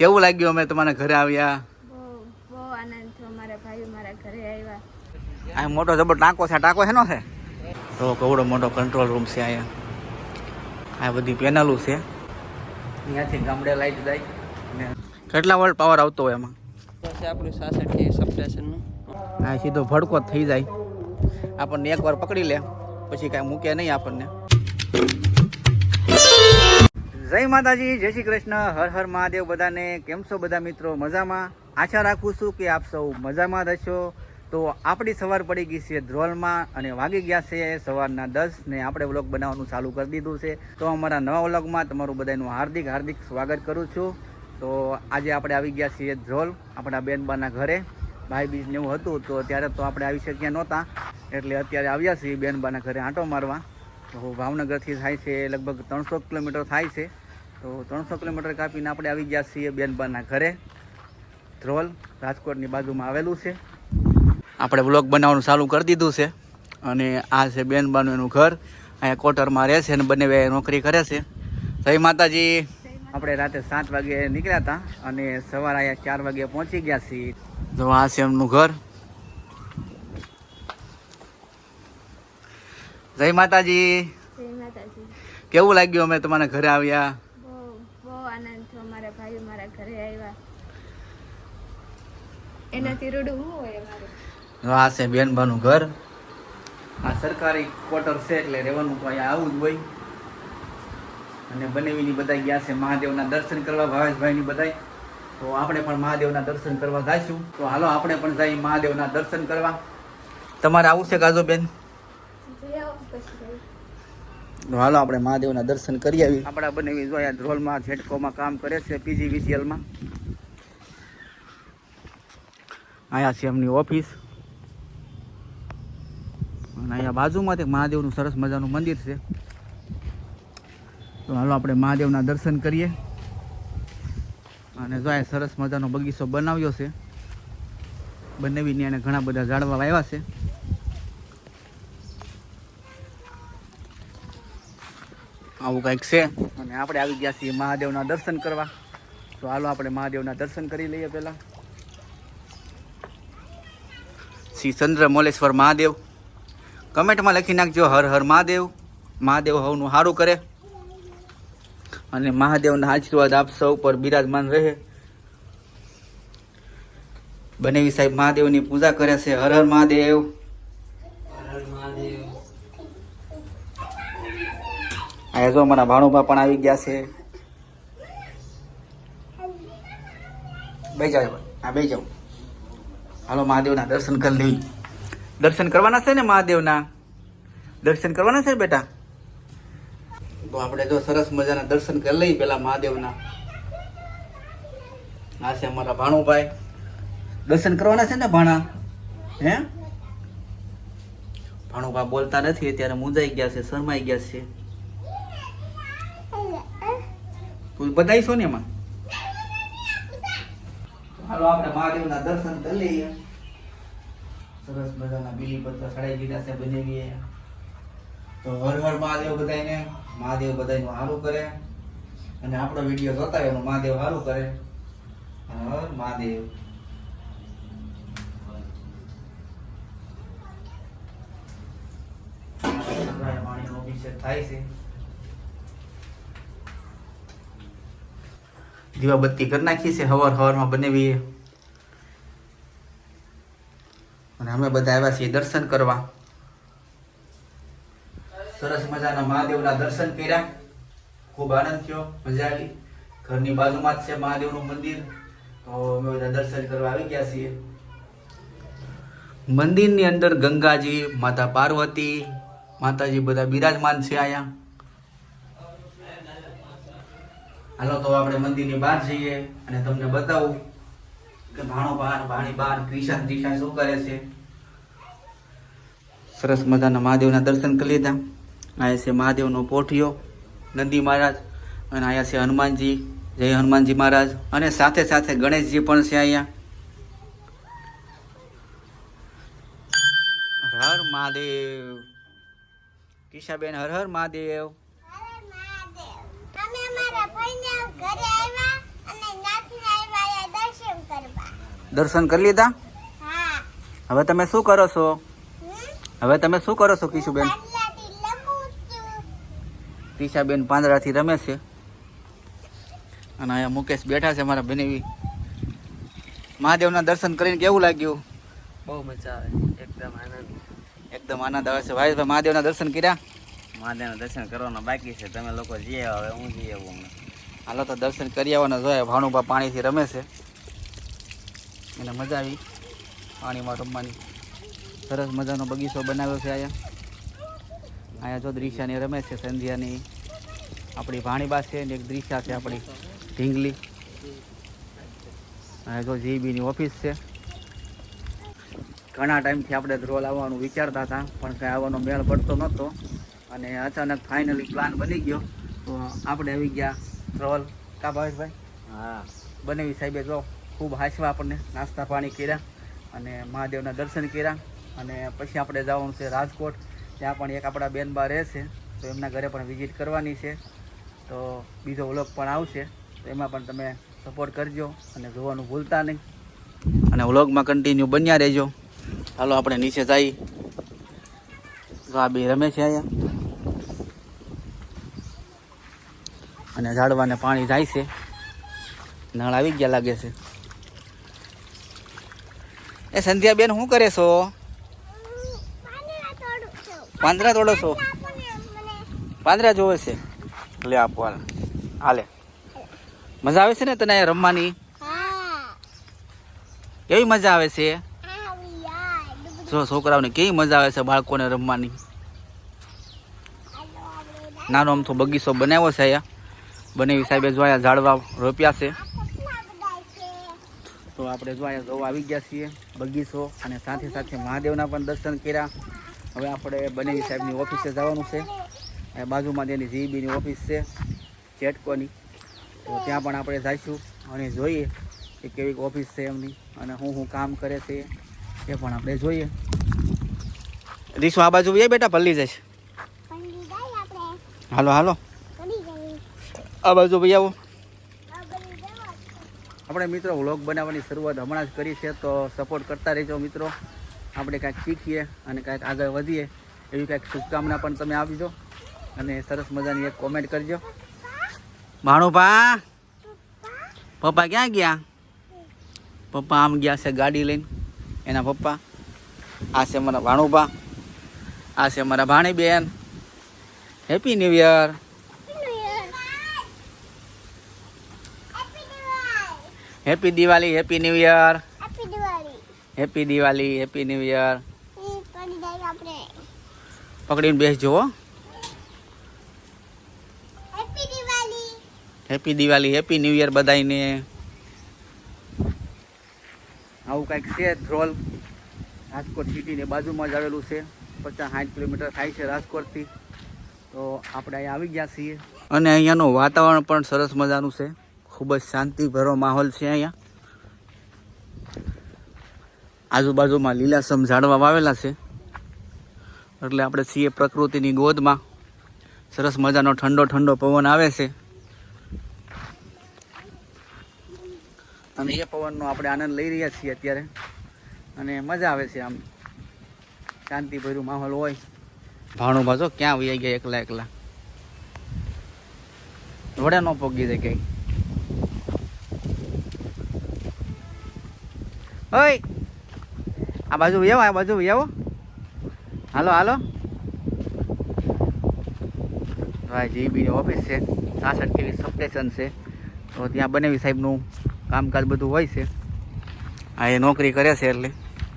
કેવું લાગ્યું અમે તમારા ઘરે આવ્યા? બહુ આનંદ થયો. મારા ઘરે આવ્યા. આ મોટો જબર ટાંકો છે ટાંકો છે નો છે? તો કવડો મોટો કંટ્રોલ રૂમ છે અહીંયા. આ બધી પેનલો છે. અહીંયાથી ગામડે લાઈટ જાય. ને કેટલા વોલ્ટ પાવર આવતો હોય એમાં પછી આપણું સાસઠ છે સબસ્ટેશનનું આ સીધો ભડકો થઈ જાય. આપણને એકવાર પકડી લે પછી કાંઈ મૂકે નહીં આપણને. જય માતાજી, જય શ્રી કૃષ્ણ. હર હર મહાદેવ બધાને. કેમ છો બધા મિત્રો? મજામાં? આશા રાખું છું કે આપ સૌ મજામાં હશો. તો આપણી સવાર પડી ગઈ છે ધ્રોલમાં અને વાગી ગયા છે સવારના દસ ને આપણે વ્લોગ બનાવવાનું ચાલુ કરી દીધું છે. તો અમારા નવા વ્લોગમાં તમારું બધાનું હાર્દિક હાર્દિક સ્વાગત કરું છું. તો આજે આપણે આવી ગયા છીએ ધ્રોલ, આપણા બેનબાના ઘરે. ભાઈ બીજ ને એવું હતું તો ત્યારે તો આપણે આવી શક્યા નહોતા. એટલે અત્યારે આવ્યા છીએ બેનબાના ઘરે આંટો મારવા. તો ભાવનગરથી થાય છે લગભગ ત્રણસો કિલોમીટર થાય છે. તો ત્રણસો કિલોમીટર કાપીને આપણે આવી ગયા છીએ બેનબાના ઘરે. ધ્રોલ રાજકોટની બાજુમાં આવેલું છે. આપણે બ્લોગ બનાવવાનું ચાલુ કરી દીધું છે અને આ છે બેનબાનું એનું ઘર. અહીંયા કોટરમાં રહે છે અને બંને નોકરી કરે છે. જય માતાજી. આપણે રાતે સાત વાગે નીકળ્યા હતા અને સવારે અહીંયા ચાર વાગે પહોંચી ગયા છીએ. તો આ છે એમનું ઘર. જય માતાજી. કેવું લાગ્યું અમે તમારા ઘરે આવ્યા બહુ બહુ આનંદ થયો મારા ભાઈઓ મારા ઘરે આવ્યા. એનાથી રૂડું શું હોય અમારે? આ છે બેનભાનું ઘર. આ સરકારી ક્વાર્ટર છે એટલે રહેવાનું તો અહીંયા આવું જ હોય. અને બનેવીની બધા ગયા છે મહાદેવના દર્શન કરવા ભાવેશભાઈની બધા તો આપણે પણ મહાદેવના દર્શન કરવા જઈશું. તો હાલો આપણે પણ જઈ મહાદેવના દર્શન કરવા. તમારે આવું છે જઈએ. તો હાલો, આપણે મહાદેવના દર્શન કરી આવી. આપણા બંને અહીંયા ધ્રોલમાં, ઝેટકોમાં કામ કરે છે, પીજીવીસીએલમાં. અહીંયા છે એમની ઓફિસ. અને અહીંયા બાજુમાં તે મહાદેવનું સરસ મજાનું મંદિર છે. તો હાલો, આપણે મહાદેવના દર્શન કરીએ. અને જો સરસ મજાનો બગીચો બનાવ્યો છે. બંને એને ઘણા બધા ઝાડવા વાવ્યા છે. આવું કંઈક છે. અને આપણે આવી ગયા છીએ મહાદેવના દર્શન કરવા. તો હાલો આપણે મહાદેવના દર્શન કરી લઈએ પહેલાં. શ્રી ચંદ્ર મોલેશ્વર મહાદેવ. કમેન્ટમાં લખી નાખજો, હર હર મહાદેવ. મહાદેવ હવનું સારું કરે. અને મહાદેવના આશીર્વાદ આપ સૌ પર બિરાજમાન રહે. બનેવી સાહેબ મહાદેવની પૂજા કરે છે. હર હર મહાદેવ હર મહાદેવ અહીંયા જો અમારા ભાણુભા પણ આવી ગયા છે. બે જાવ હા બે જાઉં હાલો, મહાદેવના દર્શન કરી લઈ દર્શન કરવાના છે ને મહાદેવના? દર્શન કરવાના છે બેટા? તો આપણે જો સરસ મજાના દર્શન કરી લઈએ પેલા મહાદેવના. આ છે અમારા ભાણુભાઈ. દર્શન કરવાના છે ને ભાણા? હે? ભાણુભા બોલતા નથી, અત્યારે મૂંઝાઈ ગયા છે, શરમાઈ ગયા છે. તું છો ને એમાં? હાલો, આપણે મહાદેવના દર્શન કરી લઈએ. સરસ મજાના બીલીપત્ર ચડાઈ દીધા છે બનેવીએ તો હર હર મહાદેવ બધાને મહાદેવ બધાનું સારું કરે. અને આપણો વીડિયો જોતા એનું મહાદેવ સારું કરે. હર મહાદેવ. પાણીનો થાય છે. દીવાબત્તી કરી નાખી છે, હવાર હવારમાં બનાવીએ. અને અમે બધા આવ્યા છીએ દર્શન કરવા. સરસ મજાના મહાદેવના દર્શન કર્યા. ખૂબ આનંદ થયો, મજા આવી. ઘરની બાજુમાં જ છે મહાદેવનું મંદિર. તો અમે બધા દર્શન કરવા આવી ગયા છીએ. મંદિરની અંદર ગંગાજી, માતા પાર્વતી, માતાજી બધા બિરાજમાન છે અહીંયા. હાલો તો આપણે મંદિરની બહાર જઈએ અને તમને બતાવું કે ભાણો બહાર ભાણી બહાર ક્રિશા દિશા શું કરે છે. સરસ મજાના મહાદેવના દર્શન કરી લીધા. અહીંયા છે મહાદેવનો પોઠિયો, નંદી મહારાજ, અને અહીંયા છે હનુમાનજી, જય હનુમાનજી મહારાજ, અને સાથે સાથે ગણેશજી પણ છે અહીંયા. હર મહાદેવ. કિશાબેન, હર હર મહાદેવ અમે અમારા ભાઈને ઘરે આવ્યા અને ત્યાંથી દર્શન કરી લીધા? હવે તમે શું કરો છો? હવે તમે શું કરો છો કિશુબેન? ટીશાબેન પાંદડાથી રમે છે. અને અહીંયા મુકેશ બેઠા છે મારા બનેવી. મહાદેવના દર્શન કરીને કેવું લાગ્યું? બહુ મજા આવે. એકદમ આનંદ. એકદમ આનંદ આવે છે. ભાઈ મહાદેવના દર્શન કર્યા? મહાદેવના દર્શન કરવાના બાકી છે. તમે લોકો જઈએ હવે હું જઈ આવું હાલો તો દર્શન કરી આવવાના જોઈએ ભાણુભા પાણીથી રમે છે. એને મજા આવી. પાણીમાં રમવાની. સરસ મજાનો બગીચો બનાવ્યો છે અહીંયા. અહીંયા જો દ્રિશાની રમે છે સંધ્યાની. આપણી ભાણીબા છે ને એક દ્રિશા છે આપણી ઢીંગલી. અહીંયા જો જીબીની ઓફિસ છે. ઘણા ટાઈમથી આપણે ધ્રોલ આવવાનું વિચારતા હતા પણ કંઈ આવવાનો મેળ પડતો નહોતો. અને અચાનક ફાઇનલી પ્લાન બની ગયો. તો આપણે આવી ગયા ધ્રોલ કા ભાવેશભાઈ? હા. બનેવી સાહેબે જો. ખૂબ હાંસવા આપણને નાસ્તા પાણી કર્યા અને મહાદેવના દર્શન કર્યા અને પછી આપણે જવાનું છે રાજકોટ. ત્યાં પણ એક આપણા બેનબા રહે છે, તો એમના ઘરે પણ વિઝિટ કરવાની છે. તો બીજો વ્લોગ પણ આવશે, તો એમાં પણ તમે સપોર્ટ કરજો અને જોવાનું ભૂલતા નહીં. અને વ્લોગમાં કન્ટિન્યુ બન્યા રહેજો. ચાલો આપણે નીચે જઈ. આ બે રમે છે અહીંયા. અને ઝાડવાને પાણી જાય છે. નળ આવી ગયા લાગે છે. એ સંધ્યાબેન શું કરે છો? પાંદરા તોડો છો? પાંદરા જોવે છે. લે આપો હાલે મજા આવે છે ને તને રમવાની? કેવી મજા આવે છે? જો છોકરાઓને કેવી મજા આવે છે બાળકોને રમવાની? નાનો આમ તો બગીચો બનાવ્યો છે અહીંયા. બનેવી સાહેબે જો અહીંયા ઝાડવા રોપ્યા છે. તો આપણે જો અહીંયા જોવા આવી ગયા છીએ બગીચો અને સાથે સાથે મહાદેવના પણ દર્શન કર્યા. હવે આપણે બંને સાહેબની ઓફિસે જવાનું છે. એ બાજુમાં તેની જીબીની ઓફિસ છે ચેટકોની. તો ત્યાં પણ આપણે જઈશું અને જોઈએ કે કેવી ઓફિસ છે એમની અને હું હું કામ કરે છે એ પણ આપણે જોઈએ. રીશું આ બાજુ એ બેટા પલ્લી જઈશ. હાલો હાલો. આ બાજુ ભાઈ આવો. આપણે મિત્રો વ્લોગ બનાવવાની શરૂઆત હમણાં જ કરી છે, તો સપોર્ટ કરતા રહેજો મિત્રો. આપણે કાંઈક શીખીએ અને કાંઈક આગળ વધીએ એવી કાંઈક શુભકામના પણ તમે આપજો અને સરસ મજાની એક કોમેન્ટ કરજો. ભાણુભા પપ્પા ક્યાં ગયા? પપ્પા આમ ગયા છે ગાડી લઈને, એના પપ્પા. આ છે મારા ભાણુભા આ છે મારા ભાણીબેન. Happy new year happy Diwali happy new year happy Diwali happy new year પકડીને બેસજો જુઓ. Happy Diwali happy new year બધાને આવું કંઈક છે ધ્રોલ. રાજકોટ સિટીની બાજુમાં જ આવેલું છે. પચાસ સાઠ કિલોમીટર થાય છે રાજકોટથી. તો આપણે અહીંયા આવી ગયા છીએ. અને અહીંયાનું વાતાવરણ પણ સરસ મજાનું છે. ખૂબ જ શાંતિભરો માહોલ છે અહીંયા. આજુબાજુમાં લીલાસમ ઝાડવા વાવેલા છે. એટલે આપણે છીએ પ્રકૃતિની ગોદમાં. સરસ મજાનો ઠંડો ઠંડો પવન આવે છે. અને એ પવનનો આપણે આનંદ લઈ રહ્યા છીએ અત્યારે. અને મજા આવે છે આમ. શાંતિભર્યું માહોલ હોય. ભાણું ભાજો ક્યાં વહી ગયા એકલા એકલા? વડે ન પોગી જાય કઈ ઓય, આ બાજુ આવો આ બાજુ આવો હાલો હાલો. ભાઈ જીબીની ઓફિસ છે. સાસઠ કેવી સબસ્ટેશન છે. તો ત્યાં બનેવી સાહેબનું કામકાજ બધું હોય છે. આ એ નોકરી કરે છે એટલે.